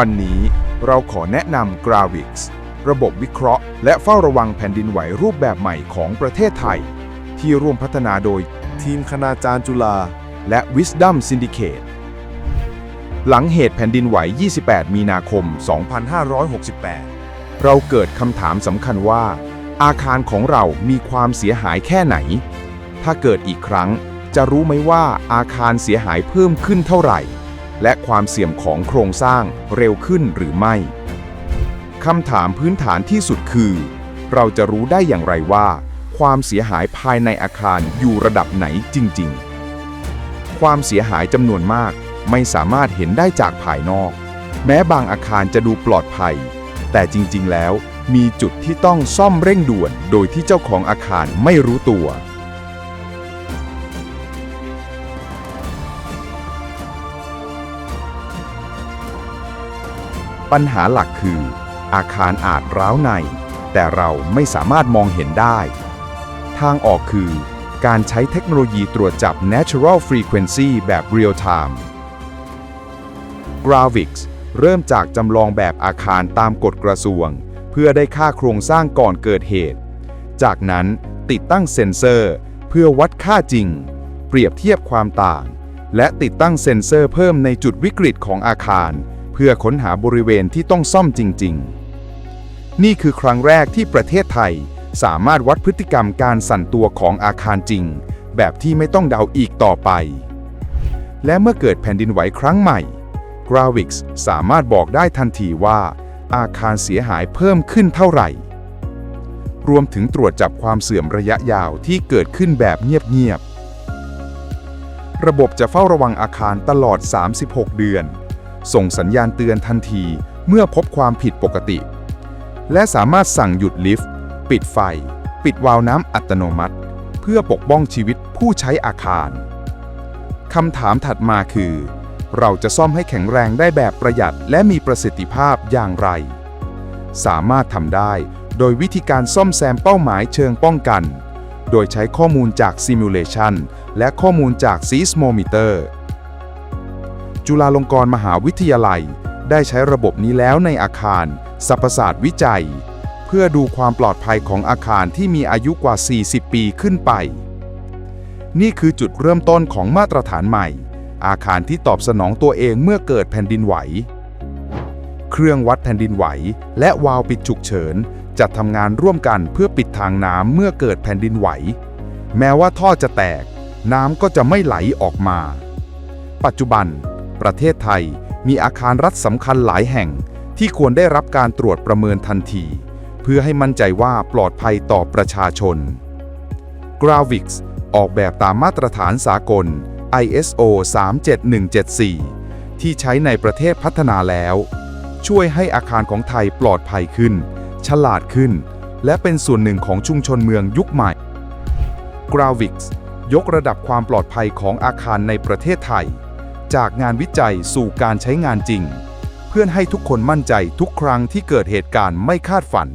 วันนี้เราขอแนะนำ Gravix ระบบวิเคราะห์ และเฝ้าระวังแผ่นดินไหวรูปแบบใหม่ของประเทศไทย ที่ร่วมพัฒนาโดยทีมคณาจารย์จุฬาและ Wisdom Syndicate หลังเหตุแผ่นดินไหว 28 มีนาคม 2568 เราเกิดคำถามสำคัญว่า อาคารของเรามีความเสียหายแค่ไหน ถ้าเกิดอีกครั้งจะรู้ไหมว่าอาคารเสียหายเพิ่มขึ้นเท่าไหร่ และความเสี่ยมของโครงสร้างเร็วขึ้นหรือไม่ คำถามพื้นฐานที่สุดคือ เราจะรู้ได้อย่างไรว่า ความเสียหายภายในอาคารอยู่ระดับไหนจริง ๆ ความเสียหายจำนวนมากไม่สามารถเห็นได้จากภายนอก แม้บางอาคารจะดูปลอดภัย แต่จริง ๆ แล้วมีจุดที่ต้องซ่อมเร่งด่วน โดยที่เจ้าของอาคารไม่รู้ตัว ปัญหาหลักคือ อาคารอาจร้าวใน แต่เราไม่สามารถมองเห็นได้ ทางออกคือ การใช้เทคโนโลยีตรวจจับ Natural Frequency แบบ Real Time Gravix เริ่มจากจำลองแบบอาคารตามกฎกระทรวง เพื่อได้ค่าโครงสร้างก่อนเกิดเหตุ จากนั้นติดตั้งเซ็นเซอร์เพื่อวัดค่าจริง เปรียบเทียบความต่าง และติดตั้งเซ็นเซอร์เพิ่มในจุดวิกฤตของอาคาร เพื่อค้นหาบริเวณที่ต้องซ่อมจริง ๆ นี่คือครั้งแรกที่ประเทศไทยสามารถวัดพฤติกรรมการสั่นตัวของอาคารจริง แบบที่ไม่ต้องเดาอีกต่อไป และเมื่อเกิดแผ่นดินไหวครั้งใหม่ Gravix สามารถบอกได้ทันทีว่า อาคารเสียหายเพิ่มขึ้นเท่าไหร่ รวมถึงตรวจจับความเสื่อมระยะยาวที่เกิดขึ้นแบบเงียบๆระบบจะเฝ้าระวังอาคารตลอด 36 เดือน ส่งสัญญาณเตือนทันทีเมื่อพบความผิดปกติ และสามารถสั่งหยุดลิฟต์ ปิดไฟ ปิดวาล์วน้ำอัตโนมัติ เพื่อปกป้องชีวิตผู้ใช้อาคารคำถามถัดมาคือ เราจะซ่อมให้แข็งแรงได้แบบประหยัดและมีประสิทธิภาพอย่างไร สามารถทำได้โดยวิธีการซ่อมแซมเป้าหมายเชิงป้องกัน โดยใช้ข้อมูลจากซิมูเลชันและข้อมูลจากซีสโมมิเตอร์ จุฬาลงกรณ์มหาวิทยาลัย ได้ใช้ระบบนี้แล้วในอาคารสรรพศาสตร์วิจัย เพื่อดูความปลอดภัยของอาคารที่มีอายุกว่า 40 ปีขึ้นไป นี่คือจุดเริ่มต้นของมาตรฐานใหม่ อาคารที่ตอบสนองตัวเองเมื่อเกิดแผ่นดินไหว เครื่องวัดแผ่นดินไหว และวาล์วปิดฉุกเฉินจะทำงานร่วมกันเพื่อปิดทางน้ำเมื่อเกิดแผ่นดินไหว แม้ว่าท่อจะแตก น้ำก็จะไม่ไหลออกมา ปัจจุบัน ประเทศไทยมีอาคารรัฐสำคัญหลายแห่ง ที่ควรได้รับการตรวจประเมินทันที เพื่อให้มั่นใจว่าปลอดภัยต่อประชาชน Gravix ออกแบบตามมาตรฐานสากล ISO 37174 ที่ใช้ในประเทศพัฒนาแล้ว ช่วยให้อาคารของไทยปลอดภัยขึ้น ฉลาดขึ้น และเป็นส่วนหนึ่งของชุมชนเมืองยุคใหม่ Gravix ยกระดับความปลอดภัยของอาคารในประเทศไทย จากงานวิจัยสู่การใช้งานจริง เพื่อให้ทุกคนมั่นใจทุกครั้งที่เกิดเหตุการณ์ไม่คาดฝัน